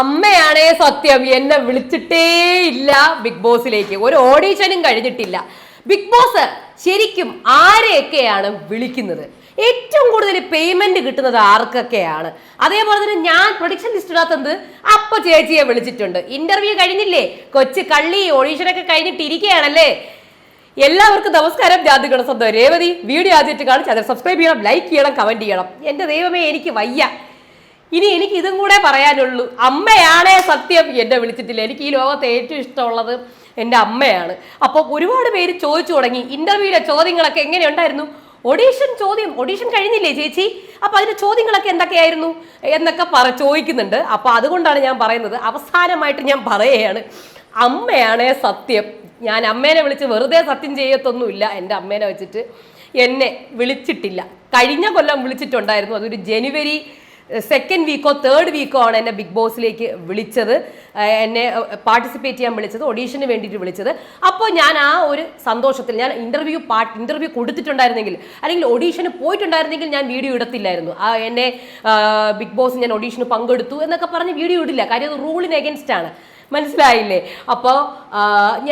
അമ്മയാണേ സത്യം. എന്നെ വിളിച്ചിട്ടേ ഇല്ല ബിഗ് ബോസിലേക്ക്. ഒരു ഓഡീഷനും കഴിഞ്ഞിട്ടില്ല. ബിഗ് ബോസ് ശരിക്കും ആരെയൊക്കെയാണ് വിളിക്കുന്നത്? ഏറ്റവും കൂടുതൽ പേയ്മെന്റ് കിട്ടുന്നത് ആർക്കൊക്കെയാണ്? അതേപോലെ തന്നെ ഞാൻ പ്രൊഡിക്ഷൻ ലിസ്റ്റിനകത്തത് അപ്പ ചേച്ചിയെ വിളിച്ചിട്ടുണ്ട്. ഇന്റർവ്യൂ കഴിഞ്ഞില്ലേ? കൊച്ചു കള്ളി ഓഡീഷനൊക്കെ കഴിഞ്ഞിട്ടിരിക്കുകയാണല്ലേ? എല്ലാവർക്കും നമസ്കാരം. ജാതി ഗണസ്വന്തം രേവതി. വീഡിയോ ആദ്യമായിട്ട് കാണിച്ച് അത് സബ്സ്ക്രൈബ് ചെയ്യണം ലൈക്ക് ചെയ്യണം കമന്റ് ചെയ്യണം. എന്റെ ദൈവമേ എനിക്ക് വയ്യ. ഇനി എനിക്ക് ഇതും കൂടെ പറയാനുള്ളൂ. അമ്മയാണേ സത്യം. എന്നെ വിളിച്ചിട്ടില്ല. എനിക്ക് ഈ ലോകത്ത് ഏറ്റവും ഇഷ്ടമുള്ളത് എന്റെ അമ്മയാണ്. അപ്പോൾ ഒരുപാട് പേര് ചോദിച്ചു തുടങ്ങി. ഇന്റർവ്യൂവിലെ ചോദ്യങ്ങളൊക്കെ എങ്ങനെയുണ്ടായിരുന്നു? ഒഡീഷൻ ചോദ്യം. ഒഡീഷൻ കഴിഞ്ഞില്ലേ ചേച്ചി? അപ്പോൾ അതിന്റെ ചോദ്യങ്ങളൊക്കെ എന്തൊക്കെയായിരുന്നു എന്നൊക്കെ പറ ചോദിക്കുന്നുണ്ട്. അപ്പോൾ അതുകൊണ്ടാണ് ഞാൻ പറയുന്നത്. അവസാനമായിട്ട് ഞാൻ പറയുകയാണ്. അമ്മയാണേ സത്യം. ഞാൻ അമ്മേനെ വിളിച്ച് വെറുതെ സത്യം ചെയ്യത്തൊന്നുമില്ല. എന്റെ അമ്മേനെ വെച്ചിട്ട് എന്നെ വിളിച്ചിട്ടില്ല. കഴിഞ്ഞ കൊല്ലം വിളിച്ചിട്ടുണ്ടായിരുന്നു. അതൊരു ജനുവരി സെക്കൻഡ് വീക്കോ തേർഡ് വീക്കോ ആണ് എന്നെ ബിഗ് ബോസിലേക്ക് വിളിച്ചത്. എന്നെ പാർട്ടിസിപ്പേറ്റ് ചെയ്യാൻ വിളിച്ചത് ഒഡീഷന് വേണ്ടിയിട്ട് വിളിച്ചത്. അപ്പോൾ ഞാൻ ആ ഒരു സന്തോഷത്തിൽ ഞാൻ ഇന്റർവ്യൂ പാർട്ട് ഇന്റർവ്യൂ കൊടുത്തിട്ടുണ്ടായിരുന്നെങ്കിൽ അല്ലെങ്കിൽ ഒഡീഷന് പോയിട്ടുണ്ടായിരുന്നെങ്കിൽ ഞാൻ വീഡിയോ ഇടത്തില്ലായിരുന്നു. ആ എന്നെ ബിഗ് ബോസ് ഞാൻ ഒഡീഷന് പങ്കെടുത്തു എന്നൊക്കെ പറഞ്ഞ് വീഡിയോ ഇടില്ല. കാര്യം അത് റൂളിന് എഗൻസ്റ്റ് ആണ്. മനസ്സിലായില്ലേ? അപ്പോൾ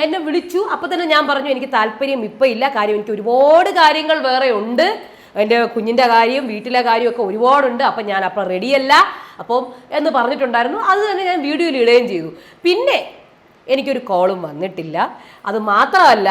എന്നെ വിളിച്ചു. അപ്പോൾ തന്നെ ഞാൻ പറഞ്ഞു എനിക്ക് താല്പര്യം ഇപ്പം ഇല്ല. കാര്യം എനിക്ക് ഒരുപാട് കാര്യങ്ങൾ വേറെ ഉണ്ട്. എന്റെ കുഞ്ഞിന്റെ കാര്യം വീട്ടിലെ കാര്യമൊക്കെ ഒരുപാടുണ്ട്. അപ്പം ഞാൻ അപ്പം റെഡിയല്ല അപ്പം എന്ന് പറഞ്ഞിട്ടുണ്ടായിരുന്നു. അത് തന്നെ ഞാൻ വീഡിയോയിൽ ഇടുകയും ചെയ്തു. പിന്നെ എനിക്കൊരു കോളും വന്നിട്ടില്ല. അത് മാത്രമല്ല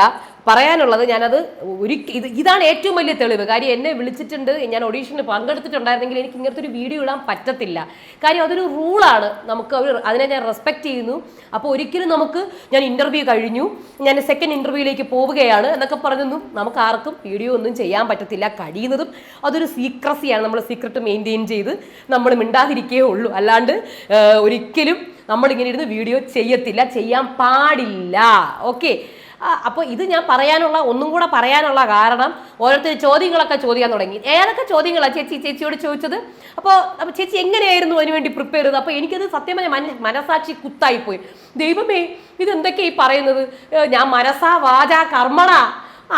പറയാനുള്ളത് ഞാനത് ഒരു ഇത് ഇതാണ് ഏറ്റവും വലിയ തെളിവ്. കാര്യം എന്നെ വിളിച്ചിട്ടുണ്ട് ഞാൻ ഒഡീഷന് പങ്കെടുത്തിട്ടുണ്ടായിരുന്നെങ്കിൽ എനിക്ക് ഇങ്ങനത്തെ ഒരു വീഡിയോ ഇടാൻ പറ്റത്തില്ല. കാര്യം അതൊരു റൂളാണ്. നമുക്ക് അവർ അതിനെ ഞാൻ റെസ്പെക്റ്റ് ചെയ്യുന്നു. അപ്പോൾ ഒരിക്കലും നമുക്ക് ഞാൻ ഇന്റർവ്യൂ കഴിഞ്ഞു. ഞാൻ സെക്കൻഡ് ഇന്റർവ്യൂയിലേക്ക് പോവുകയാണ് എന്നൊക്കെ പറഞ്ഞൊന്നും നമുക്ക് ആർക്കും വീഡിയോ ഒന്നും ചെയ്യാൻ പറ്റത്തില്ല. കഴിയുന്നതും അതൊരു സീക്രസിയാണ് നമ്മൾ സീക്രട്ട് മെയിന്റെയിൻ ചെയ്ത് നമ്മൾ മിണ്ടാതിരിക്കേ ഉള്ളൂ. അല്ലാണ്ട് ഒരിക്കലും നമ്മളിങ്ങനെ ഇരുന്ന് വീഡിയോ ചെയ്യത്തില്ല ചെയ്യാൻ പാടില്ല. ഓക്കെ അപ്പോൾ ഇത് ഞാൻ പറയാനുള്ള ഒന്നും കൂടെ പറയാനുള്ള കാരണം ഓരോരുത്തർ ചോദ്യങ്ങളൊക്കെ ചോദിക്കാൻ തുടങ്ങി. ഏതൊക്കെ ചോദ്യങ്ങളാണ് ചേച്ചി ചേച്ചിയോട് ചോദിച്ചത്? അപ്പോൾ അപ്പോൾ ചേച്ചി എങ്ങനെയായിരുന്നു അതിന് വേണ്ടി പ്രിപ്പയർ ചെയ്തത്? അപ്പോൾ എനിക്കത് സത്യം പറഞ്ഞാൽ മന മനസാക്ഷി കുത്തായിപ്പോയി. ദൈവമേ ഇതെന്തൊക്കെയാണ് ഈ പറയുന്നത്? ഞാൻ മനസാ വാച കർമ്മണ.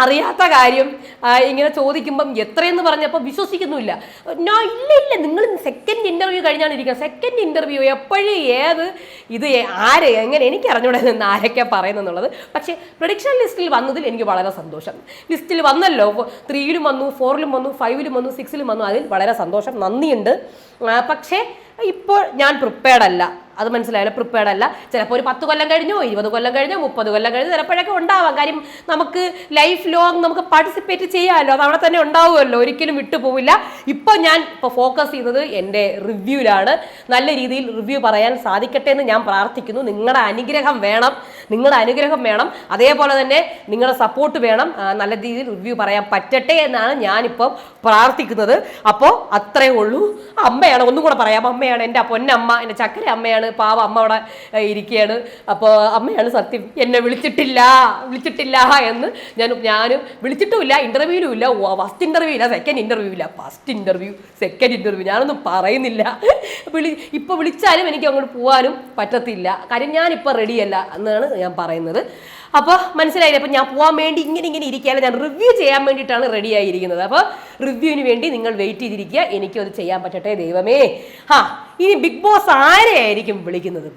അറിയാത്ത കാര്യം ഇങ്ങനെ ചോദിക്കുമ്പം എത്രയെന്ന് പറഞ്ഞപ്പോൾ വിശ്വസിക്കുന്നുമില്ല. നോ ഇല്ല ഇല്ല നിങ്ങൾ സെക്കൻഡ് ഇന്റർവ്യൂ കഴിഞ്ഞാണ് ഇരിക്കുക സെക്കൻഡ് ഇന്റർവ്യൂ എപ്പോഴും ഏത് ഇത് ആരെ ആര് എങ്ങനെ എനിക്ക് അറിഞ്ഞൂടെ നിന്ന് ആരൊക്കെ പറയുന്നെന്നുള്ളത്. പക്ഷേ പ്രൊഡിക്ഷൻ ലിസ്റ്റിൽ വന്നതിൽ എനിക്ക് വളരെ സന്തോഷം. ലിസ്റ്റിൽ വന്നല്ലോ ത്രീയിലും വന്നു ഫോറിലും വന്നു ഫൈവിലും വന്നു സിക്സിലും വന്നു അതിൽ വളരെ സന്തോഷം. നന്ദിയുണ്ട്. പക്ഷേ ഇപ്പോൾ ഞാൻ പ്രിപ്പയർഡ് അല്ല. അത് മനസ്സിലായാലും പ്രിപ്പയർഡ് അല്ല. ചിലപ്പോൾ ഒരു പത്ത് കൊല്ലം കഴിഞ്ഞോ ഇരുപത് കൊല്ലം കഴിഞ്ഞോ മുപ്പത് കൊല്ലം കഴിഞ്ഞോ ചിലപ്പോഴൊക്കെ ഉണ്ടാവാം. കാര്യം നമുക്ക് ലൈഫ് ലോങ് നമുക്ക് പാർട്ടിസിപ്പേറ്റ് ചെയ്യാമല്ലോ. അത് അവിടെ തന്നെ ഉണ്ടാവുമല്ലോ. ഒരിക്കലും വിട്ടുപോവില്ല ഇപ്പോൾ ഞാൻ ഇപ്പോൾ ഫോക്കസ് ചെയ്യുന്നത് എന്റെ റിവ്യൂവിലാണ് നല്ല രീതിയിൽ റിവ്യൂ പറയാൻ സാധിക്കട്ടെ എന്ന് ഞാൻ പ്രാർത്ഥിക്കുന്നു. നിങ്ങളുടെ അനുഗ്രഹം വേണം. നിങ്ങളുടെ അനുഗ്രഹം വേണം. അതേപോലെ തന്നെ നിങ്ങളുടെ സപ്പോർട്ട് വേണം. നല്ല രീതിയിൽ റിവ്യൂ പറയാൻ പറ്റട്ടെ എന്നാണ് ഞാനിപ്പം പ്രാർത്ഥിക്കുന്നത്. അപ്പോൾ അത്രേ ഉള്ളൂ. അമ്മയാണ് ഒന്നും കൂടെ പറയാം അമ്മയാണ് എന്റെ പൊന്നമ്മ എന്റെ ചക്കര അമ്മയാണ് പാവ അമ്മ അവിടെ ഇരിക്കുകയാണ് അപ്പോൾ അമ്മയാണ് സത്യം എന്നെ വിളിച്ചിട്ടില്ല വിളിച്ചിട്ടില്ല എന്ന് ഞാൻ ഞാൻ വിളിച്ചിട്ടുമില്ല ഇന്റർവ്യൂവിലും ഇല്ല ഫസ്റ്റ് ഇന്റർവ്യൂ ഇല്ല സെക്കൻഡ് ഇന്റർവ്യൂ ഇല്ല ഫസ്റ്റ് ഇന്റർവ്യൂ സെക്കൻഡ് ഇന്റർവ്യൂ ഞാനൊന്നും പറയുന്നില്ല. വിളി ഇപ്പോൾ വിളിച്ചാലും എനിക്ക് അങ്ങോട്ട് പോകാനും പറ്റത്തില്ല. കാര്യം ഞാനിപ്പോൾ റെഡിയല്ല എന്നാണ് ഞാൻ പറയുന്നത്. അപ്പോൾ മനസ്സിലായില്ലേ? അപ്പോൾ ഞാൻ പോകാൻ വേണ്ടി ഇങ്ങനെ ഇങ്ങനെ ഇരിക്കുകയാണ്. ഞാൻ റിവ്യൂ ചെയ്യാൻ വേണ്ടിയിട്ടാണ് റെഡി ആയിരിക്കുന്നത്. അപ്പോൾ റിവ്യൂവിന് വേണ്ടി നിങ്ങൾ വെയിറ്റ് ചെയ്തിരിക്കുക. എനിക്കും അത് ചെയ്യാൻ പറ്റട്ടെ ദൈവമേ. ആ ഇനി ബിഗ് ബോസ് ആരെയായിരിക്കും വിളിക്കുന്നത്?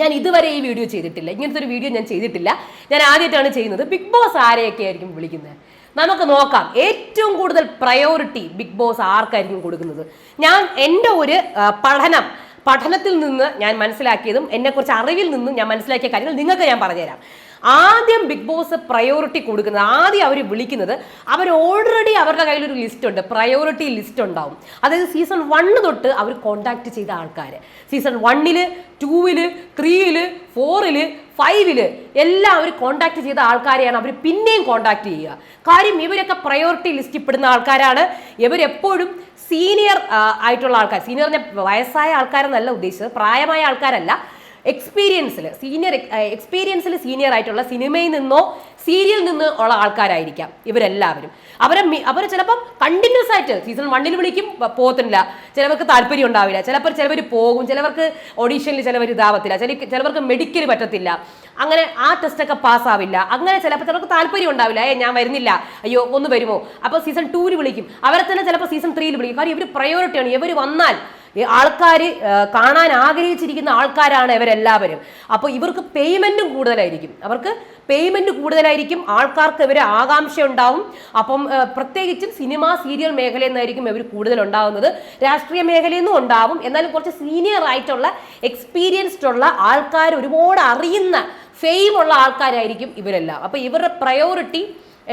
ഞാൻ ഇതുവരെ ഈ വീഡിയോ ചെയ്തിട്ടില്ല. ഇങ്ങനത്തെ ഒരു വീഡിയോ ഞാൻ ചെയ്തിട്ടില്ല. ഞാൻ ആദ്യമായിട്ടാണ് ചെയ്യുന്നത്. ബിഗ് ബോസ് ആരെയൊക്കെ ആയിരിക്കും വിളിക്കുന്നത്? നമുക്ക് നോക്കാം. ഏറ്റവും കൂടുതൽ പ്രയോറിറ്റി ബിഗ് ബോസ് ആർക്കായിരിക്കും കൊടുക്കുന്നത്? ഞാൻ എന്റെ ഒരു പഠനം പഠനത്തിൽ നിന്ന് ഞാൻ മനസ്സിലാക്കിയതും എന്നെക്കുറിച്ച് അറിവിൽ നിന്നും ഞാൻ മനസ്സിലാക്കിയ കാര്യങ്ങൾ നിങ്ങൾക്ക് ഞാൻ പറഞ്ഞുതരാം. ആദ്യം ബിഗ് ബോസ് പ്രയോറിറ്റി കൊടുക്കുന്നത് ആദ്യം അവർ വിളിക്കുന്നത് അവർ ഓൾറെഡി അവരുടെ കയ്യിൽ ഒരു ലിസ്റ്റ് ഉണ്ട് പ്രയോറിറ്റി ലിസ്റ്റ് ഉണ്ടാവും. അതായത് സീസൺ വണ്ണ് തൊട്ട് അവർ കോണ്ടാക്ട് ചെയ്ത ആൾക്കാർ സീസൺ വണ്ണിൽ ടൂവിൽ ത്രീയിൽ ഫോറിൽ ഫൈവിൽ എല്ലാം അവർ കോണ്ടാക്ട് ചെയ്ത ആൾക്കാരെയാണ് അവർ പിന്നെയും കോണ്ടാക്ട് ചെയ്യുക. കാര്യം ഇവരൊക്കെ പ്രയോറിറ്റി ലിസ്റ്റിൽ പെടുന്ന ആൾക്കാരാണ്. ഇവരെപ്പോഴും സീനിയർ ആയിട്ടുള്ള ആൾക്കാർ. സീനിയർ വയസ്സായ ആൾക്കാരെന്നല്ല ഉദ്ദേശിച്ചത് പ്രായമായ ആൾക്കാരല്ല. എക്സ്പീരിയൻസിൽ സീനിയർ എക്സ്പീരിയൻസിൽ സീനിയർ ആയിട്ടുള്ള സിനിമയിൽ നിന്നോ സീരിയൽ നിന്ന് ഉള്ള ആൾക്കാരായിരിക്കാം ഇവരെല്ലാവരും. അവരെ അവർ ചിലപ്പം കണ്ടിന്യൂസ് ആയിട്ട് സീസൺ വണ്ണിൽ വിളിക്കും പോകത്തില്ല. ചിലവർക്ക് താല്പര്യം ഉണ്ടാവില്ല. ചിലപ്പോൾ ചിലവർ പോകും. ചിലവർക്ക് ഓഡീഷനിൽ ചിലവർ ഇതാവത്തില്ല. ചില ചിലവർക്ക് മെഡിക്കൽ പറ്റത്തില്ല. അങ്ങനെ ആ ടെസ്റ്റൊക്കെ പാസ്സാവില്ല അങ്ങനെ ചിലപ്പോൾ ചിലർക്ക് താല്പര്യം ഉണ്ടാവില്ല. ഏ ഞാൻ വരുന്നില്ല. അയ്യോ ഒന്ന് വരുമോ? അപ്പോൾ സീസൺ ടൂവിൽ വിളിക്കും. അവരെ തന്നെ ചിലപ്പോൾ സീസൺ ത്രീയിൽ വിളിക്കും. കാര്യം ഇവർ പ്രയോറിറ്റിയാണ് ഇവർ വന്നാൽ ആൾക്കാർ കാണാൻ ആഗ്രഹിച്ചിരിക്കുന്ന ആൾക്കാരാണ് ഇവരെല്ലാവരും. അപ്പോൾ ഇവർക്ക് പേയ്മെന്റും കൂടുതലായിരിക്കും. അവർക്ക് പേയ്മെന്റ് കൂടുതലായിരിക്കും ആൾക്കാർക്ക് ഇവരെ ആകാംക്ഷ ഉണ്ടാവും. അപ്പം പ്രത്യേകിച്ചും സിനിമ സീരിയൽ മേഖലയിൽ നിന്നായിരിക്കും ഇവർ കൂടുതൽ ഉണ്ടാവുന്നത് രാഷ്ട്രീയ മേഖലയിൽ നിന്നും ഉണ്ടാവും. എന്നാലും കുറച്ച് സീനിയർ ആയിട്ടുള്ള എക്സ്പീരിയൻസ്ഡ് ഉള്ള ആൾക്കാർ ഒരുപാട് അറിയുന്ന ഫെയിമുള്ള ആൾക്കാരായിരിക്കും ഇവരെല്ലാം. അപ്പോൾ ഇവരുടെ പ്രയോറിറ്റി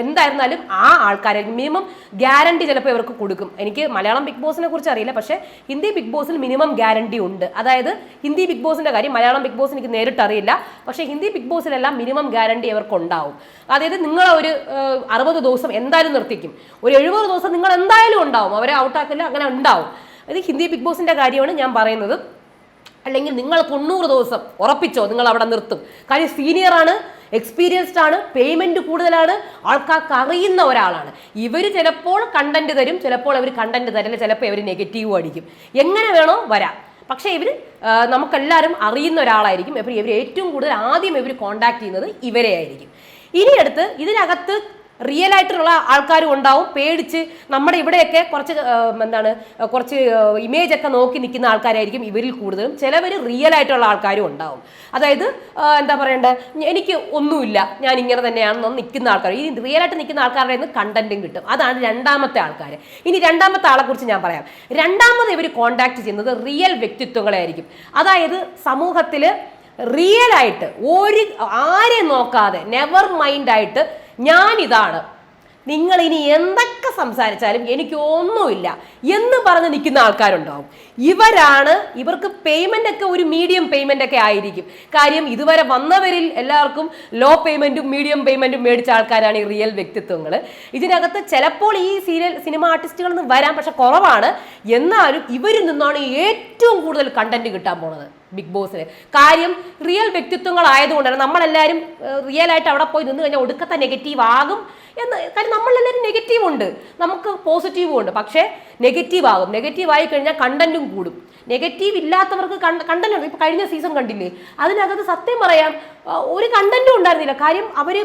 എന്തായിരുന്നാലും ആ ആൾക്കാരെ മിനിമം ഗ്യാരണ്ടി ചിലപ്പോൾ ഇവർക്ക് കൊടുക്കും. എനിക്ക് മലയാളം ബിഗ് ബോസിനെ കുറിച്ച് അറിയില്ല പക്ഷേ ഹിന്ദി ബിഗ് ബോസിൽ മിനിമം ഗ്യാരണ്ടി ഉണ്ട്. അതായത് ഹിന്ദി ബിഗ് ബോസിന്റെ കാര്യം മലയാളം ബിഗ് ബോസ് എനിക്ക് നേരിട്ട് അറിയില്ല പക്ഷേ ഹിന്ദി ബിഗ് ബോസിലെല്ലാം മിനിമം ഗ്യാരണ്ടി അവർക്ക് ഉണ്ടാവും അതായത് നിങ്ങൾ ഒരു അറുപത് ദിവസം എന്തായാലും നിർത്തിക്കും. ഒരു എഴുപത് ദിവസം നിങ്ങൾ എന്തായാലും ഉണ്ടാവും. അവരെ ഔട്ടാക്കില്ല അങ്ങനെ ഉണ്ടാവും. ഇത് ഹിന്ദി ബിഗ് ബോസിന്റെ കാര്യമാണ് ഞാൻ പറയുന്നത്. അല്ലെങ്കിൽ നിങ്ങൾ തൊണ്ണൂറ് ദിവസം ഉറപ്പിച്ചോ നിങ്ങൾ അവിടെ നിർത്തും. കാര്യം സീനിയറാണ് എക്സ്പീരിയൻസ്ഡ് ആണ് പേയ്മെന്റ് കൂടുതലാണ് ആൾക്കാർക്ക് അറിയുന്ന ഒരാളാണ്. ഇവർ ചിലപ്പോൾ കണ്ടന്റ് തരും ചിലപ്പോൾ അവർ കണ്ടന്റ് തരില്ല ചിലപ്പോൾ ഇവർ നെഗറ്റീവ് അടിക്കും. എങ്ങനെ വേണോ വരാം. പക്ഷേ ഇവർ നമുക്കെല്ലാവരും അറിയുന്ന ഒരാളായിരിക്കും. ഇവർ ഇവർ ഏറ്റവും കൂടുതൽ ആദ്യം ഇവർ കോണ്ടാക്ട് ചെയ്യുന്നത് ഇവരെ ആയിരിക്കും ഇനി അടുത്ത് ഇതിനകത്ത് റിയൽ ആയിട്ടുള്ള ആൾക്കാരും ഉണ്ടാവും പേടിച്ച് നമ്മുടെ ഇവിടെയൊക്കെ കുറച്ച് എന്താണ് കുറച്ച് ഇമേജ് ഒക്കെ നോക്കി നിൽക്കുന്ന ആൾക്കാരായിരിക്കും ഇവരിൽ കൂടുതലും. ചിലവർ റിയൽ ആയിട്ടുള്ള ആൾക്കാരും ഉണ്ടാവും. അതായത് എന്താ പറയണ്ടേ? എനിക്ക് ഒന്നുമില്ല. ഞാൻ ഇങ്ങനെ തന്നെയാണെന്ന് നിൽക്കുന്ന ആൾക്കാർ ഈ റിയൽ ആയിട്ട് നിൽക്കുന്ന ആൾക്കാരുടെ നിന്ന് കണ്ടന്റും കിട്ടും. അതാണ് രണ്ടാമത്തെ ആൾക്കാർ ഇനി രണ്ടാമത്തെ ആളെ കുറിച്ച് ഞാൻ പറയാം. രണ്ടാമത് ഇവർ കോണ്ടാക്ട് ചെയ്യുന്നത് റിയൽ വ്യക്തിത്വങ്ങളെ ആയിരിക്കും അതായത് സമൂഹത്തിൽ റിയൽ ആയിട്ട് ഒരു ആരെ നോക്കാതെ നെവർ മൈൻഡ് ആയിട്ട് ഞാൻ ഇതാണ് നിങ്ങൾ ഇനി എന്തൊക്കെ സംസാരിച്ചാലും എനിക്ക് ഒന്നുമില്ല എന്ന് പറഞ്ഞ് നിൽക്കുന്ന ആൾക്കാരുണ്ടാവും. ഇവരാണ് ഇവർക്ക് പേയ്മെന്റ് ഒക്കെ ഒരു മീഡിയം പേയ്മെന്റ് ഒക്കെ ആയിരിക്കും. കാര്യം ഇതുവരെ വന്നവരിൽ എല്ലാവർക്കും ലോ പേയ്മെന്റും മീഡിയം പേയ്മെന്റും മേടിച്ച ആൾക്കാരാണ് ഈ റിയൽ വ്യക്തിത്വങ്ങൾ ഇതിനകത്ത് ചിലപ്പോൾ ഈ സീരിയൽ സിനിമ ആർട്ടിസ്റ്റുകളിൽ നിന്ന് വരാൻ പക്ഷെ കുറവാണ്. എന്നാലും ഇവരിൽ നിന്നാണ് ഏറ്റവും കൂടുതൽ കണ്ടന്റ് കിട്ടാൻ പോണത്. ബിഗ് ബോസിന് കാര്യം റിയൽ വ്യക്തിത്വങ്ങളായതുകൊണ്ടാണ് നമ്മളെല്ലാവരും റിയൽ ആയിട്ട് അവിടെ പോയി നിന്ന് കഴിഞ്ഞാൽ ഒടുക്കത്തെ നെഗറ്റീവ് ആകും എന്ന്. കാര്യം നമ്മളെല്ലാവരും നെഗറ്റീവ് ഉണ്ട്. നമുക്ക് പോസിറ്റീവും ഉണ്ട്. പക്ഷേ നെഗറ്റീവ് ആകും. നെഗറ്റീവ് ആയി കഴിഞ്ഞാൽ കണ്ടന്റും കൂടും. നെഗറ്റീവ് ഇല്ലാത്തവർക്ക് കണ്ടന്റ് ഉണ്ട്. ഇപ്പൊ കഴിഞ്ഞ സീസൺ കണ്ടില്ലേ? അതിനകത്ത് സത്യം പറയാം ഒരു കണ്ടന്റും ഉണ്ടായിരുന്നില്ല. കാര്യം അവർ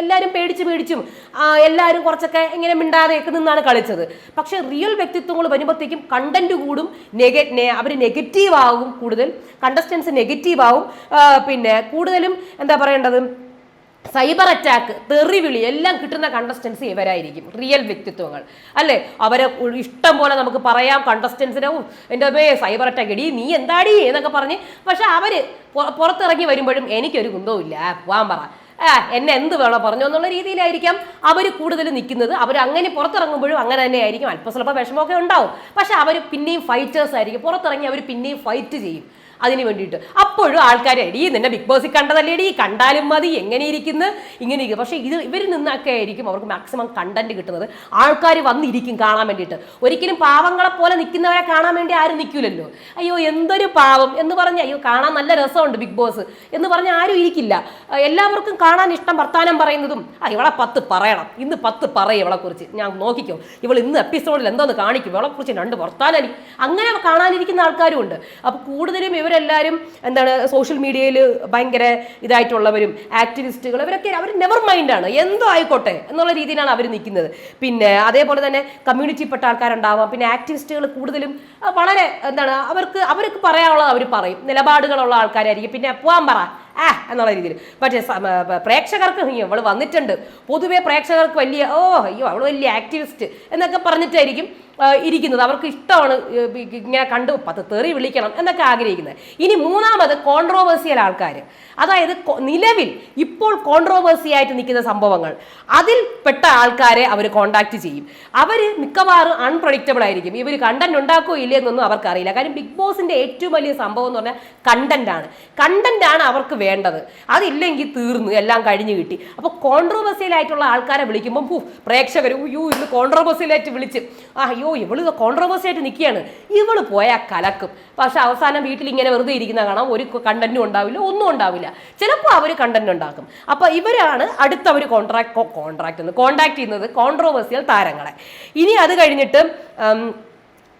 എല്ലാവരും പേടിച്ച് പേടിച്ചും എല്ലാവരും കുറച്ചൊക്കെ ഇങ്ങനെ മിണ്ടാതെയൊക്കെ നിന്നാണ് കളിച്ചത്. പക്ഷെ റിയൽ വ്യക്തിത്വങ്ങൾ വരുമ്പോഴത്തേക്കും കണ്ടന്റ് കൂടും നെഗ അവർ നെഗറ്റീവ് ആകും കൂടുതൽ. കണ്ടസ്റ്റൻസ് നെഗറ്റീവ് ആവും. പിന്നെ കൂടുതലും എന്താ പറയേണ്ടത്? സൈബർ അറ്റാക്ക് തെറിവിളി എല്ലാം കിട്ടുന്ന കണ്ടസ്റ്റൻസ് ഇവരായിരിക്കും. റിയൽ വ്യക്തിത്വങ്ങൾ. അല്ലേ? അവരെ ഇഷ്ടം പോലെ നമുക്ക് പറയാം കണ്ടസ്റ്റൻസിനെ "ഓ, എന്റെ അമ്മേ സൈബർ അറ്റാക്ക് എടി നീ എന്താടി? എന്നൊക്കെ പറഞ്ഞ്. പക്ഷെ അവർ പുറത്തിറങ്ങി വരുമ്പോഴും എനിക്കൊരു കുന്തവും ഇല്ല. പോകാൻ പറ. എന്നെ എന്ത് വേണോ പറഞ്ഞു എന്നുള്ള രീതിയിലായിരിക്കാം അവർ കൂടുതൽ നിൽക്കുന്നത്. അവർ അങ്ങനെ പുറത്തിറങ്ങുമ്പോഴും അങ്ങനെ തന്നെ ആയിരിക്കും. അല്പം വിഷമമൊക്കെ ഉണ്ടാവും. പക്ഷെ അവർ പിന്നെയും ഫൈറ്റേഴ്സ് ആയിരിക്കും. പുറത്തിറങ്ങി അവർ പിന്നെയും ഫൈറ്റ് ചെയ്യും. അതിന് വേണ്ടിയിട്ട്. അപ്പോഴും ആൾക്കാർ എടി നിന്നെ ബിഗ് ബോസിൽ കണ്ടതല്ലേ എടി കണ്ടാലും മതി എങ്ങനെ ഇരിക്കുന്നു? ഇങ്ങനെ ഇരിക്കും പക്ഷേ ഇത് ഇവരിൽ നിന്നൊക്കെ ആയിരിക്കും അവർക്ക് മാക്സിമം കണ്ടന്റ് കിട്ടുന്നത്. ആൾക്കാർ വന്നിരിക്കും കാണാൻ വേണ്ടിയിട്ട്. ഒരിക്കലും പാവങ്ങളെ പോലെ നിൽക്കുന്നവരെ കാണാൻ വേണ്ടി ആരും നിൽക്കില്ലല്ലോ അയ്യോ എന്തൊരു പാവം എന്ന് പറഞ്ഞ് അയ്യോ കാണാൻ നല്ല രസമുണ്ട് ബിഗ് ബോസ് എന്ന് പറഞ്ഞ് ആരും ഇരിക്കില്ല. എല്ലാവർക്കും കാണാൻ ഇഷ്ടം വർത്താനം പറയുന്നതും ആ ഇവളെ പത്ത് പറയണം. ഇന്ന് പത്ത് പറയും ഇവളെ കുറിച്ച്. ഞാൻ നോക്കിക്കോ. ഇവൾ ഇന്ന് എപ്പിസോഡിൽ എന്തോന്ന് കാണിക്കും. ഇവളെ കുറിച്ച് രണ്ട് വർത്താനം അങ്ങനെ കാണാനിരിക്കുന്ന ആൾക്കാരും ഉണ്ട്. അപ്പോൾ കൂടുതലും ഇവരെല്ലാവരും എന്താണ് സോഷ്യൽ മീഡിയയിൽ ഭയങ്കര ഇതായിട്ടുള്ളവരും ആക്ടിവിസ്റ്റുകൾ ഇവരൊക്കെ അവർ നെവർ മൈൻഡാണ് എന്തോ ആയിക്കോട്ടെ എന്നുള്ള രീതിയിലാണ് അവർ നിൽക്കുന്നത്. പിന്നെ അതേപോലെ തന്നെ കമ്മ്യൂണിറ്റിപ്പെട്ട ആൾക്കാരുണ്ടാവാം. പിന്നെ ആക്ടിവിസ്റ്റുകൾ കൂടുതലും വളരെ എന്താണ് അവർക്ക് അവർക്ക് പറയാനുള്ളത് അവർ പറയും. നിലപാടുകളുള്ള ആൾക്കാരായിരിക്കും. പിന്നെ പോവാൻ പറ ആ എന്നുള്ള രീതിയിൽ. പക്ഷേ പ്രേക്ഷകർക്ക് ഇവൾ വന്നിട്ടുണ്ട്. പൊതുവെ പ്രേക്ഷകർക്ക് വലിയ ഓ അയ്യോ അവൾ വലിയ ആക്ടിവിസ്റ്റ് എന്നൊക്കെ പറഞ്ഞിട്ടായിരിക്കും ഇരിക്കുന്നത്. അവർക്ക് ഇഷ്ടമാണ് ഇങ്ങനെ കണ്ടു പത്ത് തെറി വിളിക്കണം എന്നൊക്കെ ആഗ്രഹിക്കുന്നത്. ഇനി മൂന്നാമത് കോൺട്രോവേഴ്സിയൽ ആൾക്കാർ. അതായത് നിലവിൽ ഇപ്പോൾ കോൺട്രോവേഴ്സി ആയിട്ട് നിൽക്കുന്ന സംഭവങ്ങൾ. അതിൽ പെട്ട ആൾക്കാരെ അവർ കോണ്ടാക്ട് ചെയ്യും. അവർ മിക്കവാറും അൺപ്രഡിക്റ്റബിൾ ആയിരിക്കും. ഇവർ കണ്ടന്റ് ഉണ്ടാക്കോ ഇല്ലേ എന്നൊന്നും അവർക്കറിയില്ല. കാരണം ബിഗ് ബോസിന്റെ ഏറ്റവും വലിയ സംഭവം എന്ന് പറഞ്ഞാൽ കണ്ടന്റ് ആണ്. കണ്ടന്റ് ആണ് അവർക്ക് വേണ്ടത് അതില്ലെങ്കിൽ തീർന്നു എല്ലാം കഴിഞ്ഞു കിട്ടി. അപ്പോൾ കോൺട്രോവേഴ്സിയലായിട്ടുള്ള ആൾക്കാരെ വിളിക്കുമ്പോൾ ഹൂ പ്രേക്ഷകർ അയ്യോ ഇന്ന് കോൺട്രോവേഴ്സിയലായിട്ട് വിളിച്ച്. ആ അയ്യോ ഇവൾ കോൺട്രോവേഴ്സിയായിട്ട് നിൽക്കുകയാണ്. ഇവൾ പോയാൽ കലക്കും. പക്ഷെ അവസാനം വീട്ടിൽ ഇങ്ങനെ വെറുതെ ഇരിക്കുന്ന കാണാം ഒരു കണ്ടന്റും ഉണ്ടാവില്ല ഒന്നും ഉണ്ടാവില്ല. ചിലപ്പോൾ അവർ കണ്ടന്റ് ഉണ്ടാക്കും. അപ്പോൾ ഇവരാണ് അടുത്ത അവർ കോൺട്രാക്ട് കോൺട്രാക്ട് എന്ന് കോൺടാക്ട് ചെയ്യുന്നത് കോൺട്രോവേഴ്സിയൽ താരങ്ങളെ. ഇനി അത് കഴിഞ്ഞിട്ട്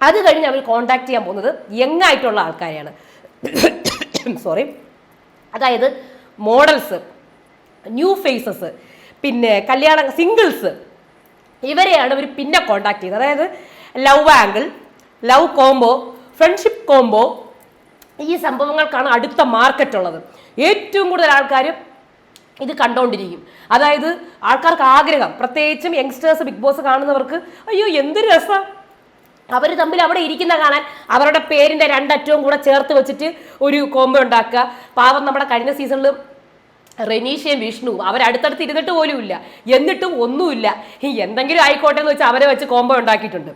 അത് കഴിഞ്ഞ് അവർ കോൺടാക്ട് ചെയ്യാൻ പോകുന്നത് യങ് ആയിട്ടുള്ള ആൾക്കാരെയാണ്. സോറി അതായത് മോഡൽസ് ന്യൂ ഫേസസ് പിന്നെ കല്യാണ സിംഗിൾസ് ഇവരെയാണ് ഇവർ പിന്നെ കോണ്ടാക്ട് ചെയ്യുന്നത് അതായത് love angle love combo friendship combo ഈ സംഭവങ്ങൾക്കാണ് അടുത്ത മാർക്കറ്റ് ഉള്ളത്. ഏറ്റവും കൂടുതൽ ആൾക്കാർ ഇത് കണ്ടുകൊണ്ടിരിക്കും അതായത് ആൾക്കാർക്ക് ആഗ്രഹം പ്രത്യേകിച്ചും യങ്സ്റ്റേഴ്സ് ബിഗ് ബോസ് കാണുന്നവർക്ക് അയ്യോ എന്ത് രസം അവർ തമ്മിൽ അവിടെ ഇരിക്കുന്ന കാണാൻ അവരുടെ പേരിന്റെ രണ്ടറ്റവും കൂടെ ചേർത്ത് വെച്ചിട്ട് ഒരു കോമ്പോ ഉണ്ടാക്കുക. പാവം നമ്മുടെ കഴിഞ്ഞ സീസണിൽ റെനീഷയും വിഷ്ണുവും അവരടുത്തടുത്ത് ഇരുന്നിട്ട് പോലും ഇല്ല. എന്നിട്ടും ഒന്നുമില്ല. എന്തെങ്കിലും ആയിക്കോട്ടെ എന്ന് വെച്ച് അവരെ വെച്ച് കോമ്പോ ഉണ്ടാക്കിയിട്ടുണ്ട്.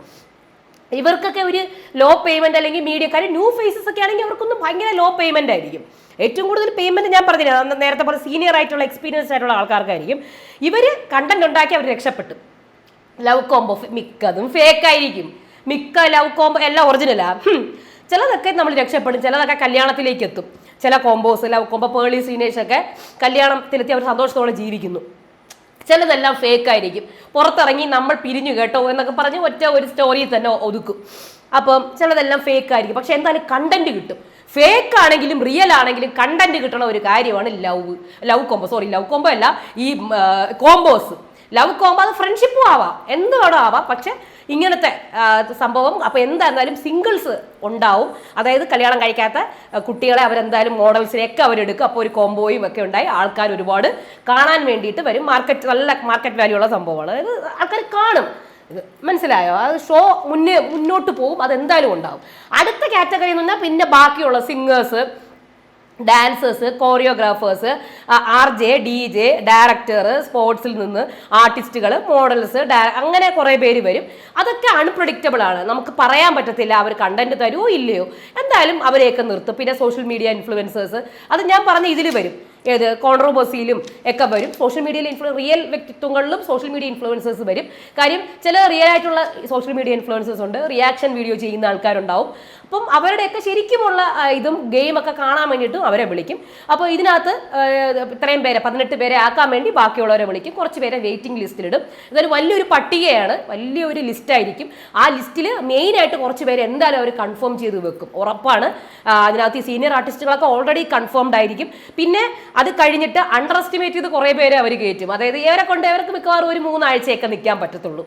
ഇവർക്കൊക്കെ ഒരു ലോ പേയ്മെന്റ് അല്ലെങ്കിൽ മീഡിയ കാര്യം ന്യൂ ഫേസസ് ഒക്കെ ആണെങ്കിൽ അവർക്കൊന്നും ഭയങ്കര ലോ പേയ്മെന്റ് ആയിരിക്കും. ഏറ്റവും കൂടുതൽ പേയ്മെന്റ് ഞാൻ പറഞ്ഞില്ല നേരത്തെ പറഞ്ഞ സീനിയർ ആയിട്ടുള്ള എക്സ്പീരിയൻസ് ആയിട്ടുള്ള ആൾക്കാർക്കായിരിക്കും. ഇവർ കണ്ടന്റ് ഉണ്ടാക്കി അവർ രക്ഷപ്പെട്ടു. ലവ് കോംബോ മിക്കതും ഫേക്ക് ആയിരിക്കും. മിക്ക ലവ് കോംബോ എല്ലാം ഒറിജിനലാ ഹും. ചിലതൊക്കെ നമ്മൾ രക്ഷപ്പെടും ചിലതൊക്കെ കല്യാണത്തിലേക്ക് എത്തും. ചില കോംബോസ് ലവ് കോംബോ പേളി സീനേഴ്സ് ഒക്കെ കല്യാണത്തിലെത്തി അവർ സന്തോഷത്തോടെ ജീവിക്കുന്നു. ചിലതെല്ലാം ഫേക്ക് ആയിരിക്കും. പുറത്തിറങ്ങി നമ്മൾ പിരിഞ്ഞു കേട്ടോ എന്നൊക്കെ പറഞ്ഞ് ഒറ്റ ഒരു സ്റ്റോറി തന്നെ ഒതുക്കും. അപ്പം ചിലതെല്ലാം ഫേക്ക് ആയിരിക്കും. പക്ഷെ എന്തായാലും കണ്ടന്റ് കിട്ടും. ഫേക്ക് ആണെങ്കിലും റിയൽ ആണെങ്കിലും കണ്ടന്റ് കിട്ടണ ഒരു കാര്യമാണ് love love combo sorry love combo അല്ല ഈ കോംബോസ് ലവ് കോമ്പോ അത് ഫ്രണ്ട്ഷിപ്പും ആവാം. എന്ത് വേണോ ആവാം. പക്ഷെ ഇങ്ങനത്തെ സംഭവം അപ്പോൾ എന്തായിരുന്നാലും സിംഗിൾസ് ഉണ്ടാവും. അതായത് കല്യാണം കഴിക്കാത്ത കുട്ടികളെ അവരെന്തായാലും മോഡൽസിനെയൊക്കെ അവരെടുക്കും. അപ്പോൾ ഒരു കോംബോയും ഒക്കെ ഉണ്ടായി. ആൾക്കാർ ഒരുപാട് കാണാൻ വേണ്ടിയിട്ട് വരും. മാർക്കറ്റ് നല്ല മാർക്കറ്റ് വാല്യൂ ഉള്ള സംഭവമാണ്. അതായത് ആൾക്കാർ കാണും. മനസ്സിലായോ? അത് ഷോ മുന്നേ മുന്നോട്ട് പോകും അതെന്തായാലും ഉണ്ടാവും. അടുത്ത കാറ്റഗറി എന്ന് പറഞ്ഞാൽ പിന്നെ ബാക്കിയുള്ള singers dancers choreographers R J D J director സ്പോർട്സിൽ നിന്ന് ആർട്ടിസ്റ്റുകൾ മോഡൽസ് അങ്ങനെ കുറേ പേര് വരും. അതൊക്കെ അൺപ്രഡിക്റ്റബിൾ ആണ്. നമുക്ക് പറയാൻ പറ്റത്തില്ല അവർ കണ്ടന്റ് തരുമോ ഇല്ലയോ. എന്തായാലും അവരെയൊക്കെ നിർത്തും. പിന്നെ സോഷ്യൽ മീഡിയ ഇൻഫ്ലുവൻസേഴ്സ് അത് ഞാൻ പറഞ്ഞ ഇതിൽ വരും. ഏത് കോൺട്രോവേഴ്സിയിലും ഒക്കെ വരും. സോഷ്യൽ മീഡിയയിൽ ഇൻഫ്ലു റിയൽ വ്യക്തിത്വങ്ങളിലും സോഷ്യൽ മീഡിയ ഇൻഫ്ലുവൻസേഴ്സ് വരും. കാര്യം ചില റിയൽ ആയിട്ടുള്ള സോഷ്യൽ മീഡിയ ഇൻഫ്ലുവൻസേഴ്സ് ഉണ്ട്. റിയാക്ഷൻ വീഡിയോ ചെയ്യുന്ന ആൾക്കാരുണ്ടാവും. അപ്പം അവരുടെയൊക്കെ ശരിക്കുമുള്ള ഇതും ഗെയിം ഒക്കെ കാണാൻ വേണ്ടിയിട്ടും അവരെ വിളിക്കും. അപ്പോൾ ഇതിനകത്ത് ഇത്രയും പേരെ പതിനെട്ട് പേരെ ആക്കാൻ വേണ്ടി ബാക്കിയുള്ളവരെ വിളിക്കും. കുറച്ച് പേരെ വെയിറ്റിംഗ് ലിസ്റ്റിലിടും ഇതൊരു വലിയൊരു പട്ടികയാണ്. വലിയൊരു ലിസ്റ്റായിരിക്കും ആ ലിസ്റ്റിൽ മെയിനായിട്ട് കുറച്ച് പേര് എന്തായാലും അവർ കൺഫേം ചെയ്ത് വെക്കും. ഉറപ്പാണ്. അതിനകത്ത് ഈ സീനിയർ ആർട്ടിസ്റ്റുകളൊക്കെ ഓൾറെഡി കൺഫേംഡ് ആയിരിക്കും. പിന്നെ അത് കഴിഞ്ഞിട്ട് അണ്ടർ എസ്റ്റിമേറ്റ് ചെയ്ത് കുറേ പേരെ അവർ കയറ്റും. അതായത് ഇവരെ കൊണ്ട് ഇവർക്ക് മിക്കവാറും ഒരു മൂന്നാഴ്ചയൊക്കെ നിൽക്കാൻ പറ്റത്തുള്ളൂ.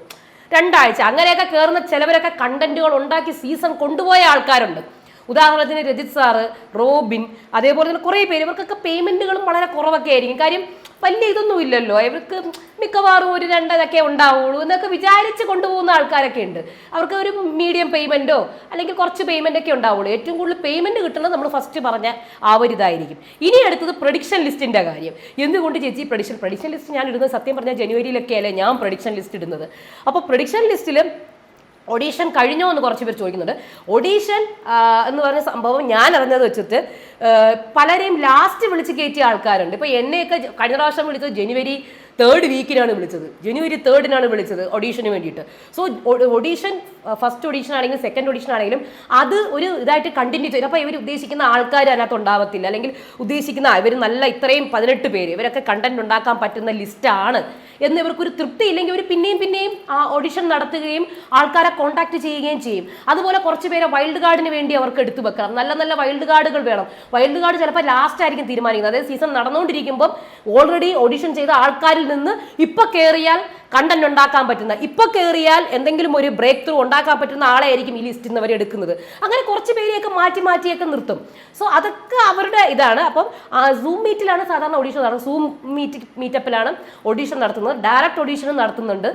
രണ്ടാഴ്ച. അങ്ങനെയൊക്കെ കയറുന്ന ചിലവരൊക്കെ കണ്ടന്റുകൾ ഉണ്ടാക്കി സീസൺ കൊണ്ടുപോയ ആൾക്കാരുണ്ട്. ഉദാഹരണത്തിന് രജിത് സാറ് റോബിൻ അതേപോലെ തന്നെ കുറേ പേര്. ഇവർക്കൊക്കെ പേയ്മെന്റുകളും വളരെ കുറവൊക്കെ ആയിരിക്കും. കാര്യം വലിയ ഇതൊന്നും ഇല്ലല്ലോ. ഇവർക്ക് മിക്കവാറും ഒരു രണ്ടതൊക്കെ ഉണ്ടാവുള്ളൂ എന്നൊക്കെ വിചാരിച്ച് കൊണ്ടുപോകുന്ന ആൾക്കാരൊക്കെ ഉണ്ട്. അവർക്ക് ഒരു മീഡിയം പേയ്മെന്റോ അല്ലെങ്കിൽ കുറച്ച് പേയ്മെന്റ് ഒക്കെ ഉണ്ടാവുള്ളൂ. ഏറ്റവും കൂടുതൽ പേയ്മെന്റ് കിട്ടുന്നത് നമ്മൾ ഫസ്റ്റ് പറഞ്ഞ ആ ഒരു ഇതായിരിക്കും. ഇനി അടുത്തത് പ്രൊഡിക്ഷൻ ലിസ്റ്റിന്റെ കാര്യം. എന്തുകൊണ്ട് ചേച്ചി പ്രൊഡിക്ഷൻ പ്രൊഡിക്ഷൻ ലിസ്റ്റ് ഞാൻ ഇടുന്നത് സത്യം പറഞ്ഞാൽ ജനുവരിയിലൊക്കെയല്ലേ ഞാൻ പ്രൊഡിക്ഷൻ ലിസ്റ്റ് ഇടുന്നത്. അപ്പോൾ പ്രൊഡിക്ഷൻ ലിസ്റ്റിൽ ഓഡീഷൻ കഴിഞ്ഞോ എന്ന് കുറച്ച് പേർ ചോദിക്കുന്നുണ്ട്. ഒഡീഷൻ എന്ന് പറഞ്ഞ സംഭവം ഞാൻ അറിഞ്ഞത് വെച്ചിട്ട് പലരെയും ലാസ്റ്റ് വിളിച്ച് കയറ്റിയ ആൾക്കാരുണ്ട്. ഇപ്പൊ എന്നെയൊക്കെ കഴിഞ്ഞ പ്രാവശ്യം വിളിച്ചത് ജനുവരി തേർഡ് വീക്കിനാണ് വിളിച്ചത്. ജനുവരി തേർഡിനാണ് വിളിച്ചത് ഒഡീഷന് വേണ്ടിയിട്ട്. സോ ഒഡീഷൻ ഫസ്റ്റ് ഓഡീഷൻ ആണെങ്കിലും സെക്കൻഡ് ഓഡീഷൻ ആണെങ്കിലും അത് ഒരു ഇതായിട്ട് കണ്ടിന്യൂ ചെയ്യും അപ്പോൾ ഇവർ ഉദ്ദേശിക്കുന്ന ആൾക്കാർ അതിനകത്ത് ഉണ്ടാവത്തില്ല. അല്ലെങ്കിൽ ഉദ്ദേശിക്കുന്ന ഇവർ നല്ല ഇത്രയും പതിനെട്ട് പേര് ഇവരൊക്കെ കണ്ടന്റ് ഉണ്ടാക്കാൻ പറ്റുന്ന ലിസ്റ്റാണ് എന്ന് ഇവർക്കൊരു തൃപ്തി ഇല്ലെങ്കിൽ ഇവർ പിന്നെയും പിന്നെയും ആ ഓഡിഷൻ നടത്തുകയും ആൾക്കാരെ കോൺടാക്ട് ചെയ്യുകയും ചെയ്യും. അതുപോലെ കുറച്ച് പേരെ വൈൽഡ് കാർഡിന് വേണ്ടി അവർക്ക് എടുത്തു വെക്കണം. നല്ല നല്ല വൈൽഡ് കാർഡുകൾ വേണം. വൈൽഡ് കാർഡ് ചിലപ്പോൾ ലാസ്റ്റ് ആയിരിക്കും തീരുമാനിക്കുന്നത്. അതായത് സീസൺ നടന്നുകൊണ്ടിരിക്കുമ്പോൾ ഓൾറെഡി ഓഡിഷൻ ചെയ്ത ആൾക്കാരിൽ നിന്ന് ഇപ്പൊ കയറിയാൽ കണ്ടന്റ് ഉണ്ടാക്കാൻ പറ്റുന്ന ഇപ്പൊ കയറിയാൽ എന്തെങ്കിലും ഒരു ബ്രേക്ക് ത്രൂ ഉണ്ടാക്കാൻ പറ്റുന്ന ആളായിരിക്കും ഈ ലിസ്റ്റിൽ നിന്ന് അവർ എടുക്കുന്നത്. അങ്ങനെ കുറച്ച് പേരെയൊക്കെ മാറ്റി മാറ്റിയൊക്കെ നിർത്തും. സോ അതൊക്കെ അവരുടെ ഇതാണ്. അപ്പം സൂം മീറ്റിലാണ് സാധാരണ ഓഡീഷൻ നടത്തുന്നത് സൂം മീറ്റ് മീറ്റപ്പിലാണ് ഓഡീഷൻ നടത്തുന്നത്. ഡയറക്റ്റ് ഓഡീഷനും നടത്തുന്നുണ്ട്.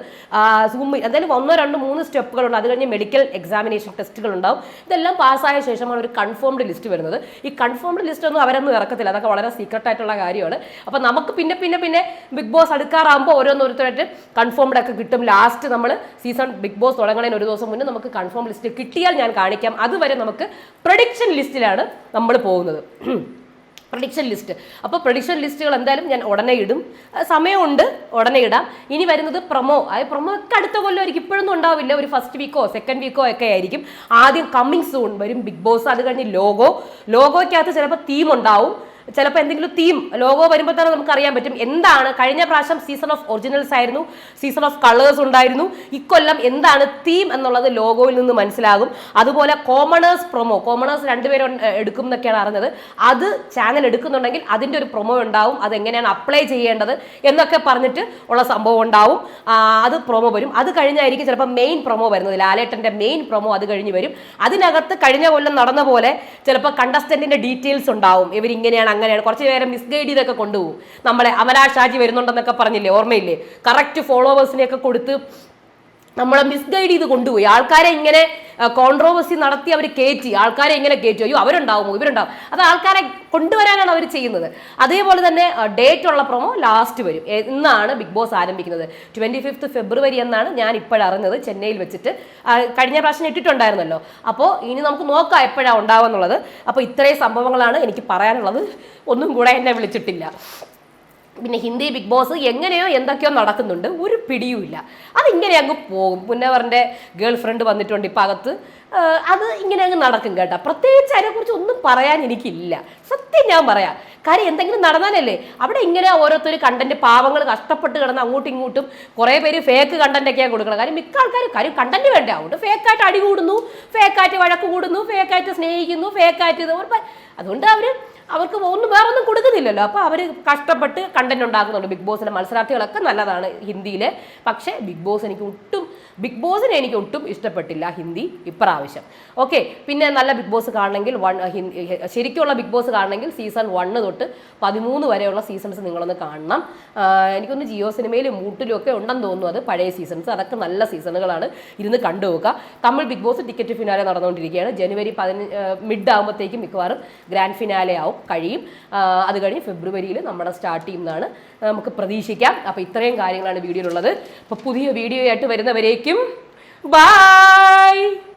സൂം എന്തായാലും ഒന്നോ രണ്ടോ മൂന്ന് സ്റ്റെപ്പുകളുണ്ട്. അത് കഴിഞ്ഞ് മെഡിക്കൽ എക്സാമിനേഷൻ ടെസ്റ്റുകൾ ഉണ്ടാവും ഇതെല്ലാം പാസ്സായ ശേഷമാണ് ഒരു കൺഫേംഡ് ലിസ്റ്റ് വരുന്നത്. ഈ കൺഫേംഡ് ലിസ്റ്റ് ഒന്നും അവരൊന്നും ഇറക്കത്തില്ല. അതൊക്കെ വളരെ സീക്രട്ട് ആയിട്ടുള്ള കാര്യമാണ്. അപ്പം നമുക്ക് പിന്നെ പിന്നെ പിന്നെ ബിഗ് ബോസ് അടുക്കാറാകുമ്പോൾ ഓരോന്നോരോരുത്തരായിട്ട് കൺഫേംഡ് ഒക്കെ കിട്ടും. ലാസ്റ്റ് നമ്മൾ സീസൺ ബിഗ് ബോസ് തുടങ്ങണതിന് ഒരു ദിവസം മുന്നേ നമുക്ക് കൺഫേം ലിസ്റ്റ് കിട്ടിയാൽ ഞാൻ കാണിക്കാം. അതുവരെ നമുക്ക് പ്രൊഡിക്ഷൻ ലിസ്റ്റിലാണ് നമ്മൾ പോകുന്നത്. പ്രഡിക്ഷൻ ലിസ്റ്റ് അപ്പോൾ പ്രഡിക്ഷൻ ലിസ്റ്റുകൾ എന്തായാലും ഞാൻ ഉടനെ ഇടും. സമയമുണ്ട് ഉടനെ ഇടാം. ഇനി വരുന്നത് പ്രൊമോ അതായത് പ്രൊമോ ഒക്കെ അടുത്ത കൊല്ലമായിരിക്കും ഇപ്പോഴൊന്നും ഉണ്ടാവില്ല. ഒരു ഫസ്റ്റ് വീക്കോ സെക്കൻഡ് വീക്കോ ഒക്കെ ആയിരിക്കും. ആദ്യം കമ്മിങ് സൂൺ വരും ബിഗ് ബോസ് അത് കഴിഞ്ഞ് ലോഗോ. ലോഗോയ്ക്കകത്ത് ചിലപ്പോൾ തീം ഉണ്ടാവും. ചിലപ്പോൾ എന്തെങ്കിലും തീം ലോഗോ വരുമ്പോൾ തന്നെ നമുക്ക് അറിയാൻ പറ്റും. എന്താണ് കഴിഞ്ഞ പ്രാവശ്യം സീസൺ ഓഫ് ഒറിജിനൽസ് ആയിരുന്നു. സീസൺ ഓഫ് കളേഴ്സ് ഉണ്ടായിരുന്നു. ഇക്കൊല്ലം എന്താണ് തീം എന്നുള്ളത് ലോഗോയിൽ നിന്ന് മനസ്സിലാകും. അതുപോലെ കോമണേഴ്സ് പ്രൊമോ കോമണേഴ്സ് രണ്ടുപേരും എടുക്കും എന്നൊക്കെയാണ് അറിഞ്ഞത്. അത് ചാനൽ എടുക്കുന്നുണ്ടെങ്കിൽ അതിന്റെ ഒരു പ്രൊമോ ഉണ്ടാവും. അത് എങ്ങനെയാണ് അപ്ലൈ ചെയ്യേണ്ടത് എന്നൊക്കെ പറഞ്ഞിട്ട് ഉള്ള സംഭവം ഉണ്ടാവും. അത് പ്രൊമോ വരും. അത് കഴിഞ്ഞായിരിക്കും ചിലപ്പോൾ മെയിൻ പ്രൊമോ വരുന്നത്. ലാലേട്ടന്റെ മെയിൻ പ്രൊമോ അത് കഴിഞ്ഞ് വരും. അതിനകത്ത് കഴിഞ്ഞ കൊല്ലം നടന്ന പോലെ ചിലപ്പോൾ കണ്ടസ്റ്റന്റിന്റെ ഡീറ്റെയിൽസ് ഉണ്ടാവും. ഇവരിങ്ങനെയാണ് അങ്ങനെയാണ്. കുറച്ച് പേരെ മിസ്ഗൈഡ് ചെയ്തൊക്കെ കൊണ്ടുപോകും. നമ്മളെ അമലാ ഷാജി വരുന്നുണ്ടെന്നൊക്കെ പറഞ്ഞില്ലേ? ഓർമ്മയില്ലേ? കറക്റ്റ് ഫോളോവേഴ്സിനെയൊക്കെ കൊടുത്ത് നമ്മളെ മിസ്ഗൈഡ് ചെയ്ത് കൊണ്ടുപോയി. ആൾക്കാരെ ഇങ്ങനെ കോൺട്രോവേഴ്സി നടത്തി അവർ കയറ്റി ആൾക്കാരെ എങ്ങനെ കയറ്റി അയ്യോ അവരുണ്ടാവുമോ? ഇവരുണ്ടാവും. അത് ആൾക്കാരെ കൊണ്ടുവരാനാണ് അവർ ചെയ്യുന്നത്. അതേപോലെ തന്നെ ഡേറ്റ് ഉള്ള പ്രൊമോ ലാസ്റ്റ് വരും. എന്നാണ് ബിഗ് ബോസ് ആരംഭിക്കുന്നത്. ട്വന്റി ഫിഫ്ത്ത് ഫെബ്രുവരി എന്നാണ് ഞാൻ ഇപ്പോഴറിഞ്ഞത് ചെന്നൈയിൽ വെച്ചിട്ട്. കഴിഞ്ഞ പ്രാവശ്യം ഇട്ടിട്ടുണ്ടായിരുന്നല്ലോ. അപ്പോൾ ഇനി നമുക്ക് നോക്കാം എപ്പോഴാണ് ഉണ്ടാവുക എന്നുള്ളത്. അപ്പോൾ ഇത്രയും സംഭവങ്ങളാണ് എനിക്ക് പറയാനുള്ളത്. ഒന്നും കൂടെ എന്നെ വിളിച്ചിട്ടില്ല. പിന്നെ ഹിന്ദി ബിഗ് ബോസ് എങ്ങനെയോ എന്തൊക്കെയോ നടക്കുന്നുണ്ട്. ഒരു പിടിയുമില്ല. അതിങ്ങനെ അങ്ങ് പോകും. പുന്നവറിന്റെ ഗേൾ ഫ്രണ്ട് വന്നിട്ടുണ്ട് ഇപ്പം അകത്ത് അത് ഇങ്ങനെ അങ്ങ് നടക്കും കേട്ടോ. പ്രത്യേകിച്ച് അതിനെക്കുറിച്ച് ഒന്നും പറയാൻ എനിക്കില്ല. സത്യം ഞാൻ പറയാം. കാര്യം എന്തെങ്കിലും നടന്നാലല്ലേ അവിടെ ഇങ്ങനെ ഓരോരുത്തർ കണ്ടന്റ് പാവങ്ങൾ കഷ്ടപ്പെട്ട് കിടന്ന് അങ്ങോട്ടും ഇങ്ങോട്ടും കുറേ പേര് ഫേക്ക് കണ്ടന്റ് ഒക്കെയാണ് കൊടുക്കണം കാര്യം മിക്ക ആൾക്കാർ കാര്യം കണ്ടന്റ് വേണ്ട? അതുകൊണ്ട് ഫേക്കായിട്ട് അടി കൂടുന്നു ഫേക്കായിട്ട് വഴക്ക് കൂടുന്നു ഫേക്കായിട്ട് സ്നേഹിക്കുന്നു ഫേക്കായിട്ട് അതുകൊണ്ട് അവർ അവർക്ക് ഒന്നും വേറൊന്നും കൊടുക്കുന്നില്ലല്ലോ. അപ്പോൾ അവർ കഷ്ടപ്പെട്ട് കണ്ടന്റ് ഉണ്ടാക്കുന്നുണ്ട്. ബിഗ് ബോസിലെ മത്സരാർത്ഥികളൊക്കെ നല്ലതാണ് ഹിന്ദിയിലെ. പക്ഷേ ബിഗ് ബോസ് എനിക്ക് ഒട്ടും ബിഗ് ബോസിനെ എനിക്ക് ഒട്ടും ഇഷ്ടപ്പെട്ടില്ല ഹിന്ദി ഇപ്രാവശ്യം. ഓക്കെ പിന്നെ നല്ല ബിഗ് ബോസ് കാണണമെങ്കിൽ വൺ ശരിക്കുള്ള ബിഗ് ബോസ് കാണണമെങ്കിൽ സീസൺ വണ്ണ് തൊട്ട് പതിമൂന്ന് വരെയുള്ള സീസൺസ് നിങ്ങളൊന്ന് കാണണം. എനിക്കൊന്ന് ജിയോ സിനിമയിലും മൂട്ടിലും ഒക്കെ ഉണ്ടെന്ന് തോന്നുന്നു അത്. പഴയ സീസൺസ് അതൊക്കെ നല്ല സീസണുകളാണ് ഇരുന്ന് കണ്ടു നോക്കുക. Tamil Bigg Boss ticket finale നടന്നുകൊണ്ടിരിക്കുകയാണ്. ജനുവരി പതിനഞ്ച് മിഡ് ആകുമ്പോഴത്തേക്കും മിക്കവാറും ഗ്രാൻഡ് ഫിനാലെ ആവും കഴിയും. അത് കഴിഞ്ഞ് ഫെബ്രുവരിയിൽ നമ്മുടെ സ്റ്റാർട്ട് ചെയ്യുന്നതാണ് നമുക്ക് പ്രതീക്ഷിക്കാം. അപ്പോൾ ഇത്രയും കാര്യങ്ങളാണ് വീഡിയോയിലുള്ളത്. അപ്പോൾ പുതിയ വീഡിയോ ആയിട്ട് വരുന്നവരേക്കും ബൈ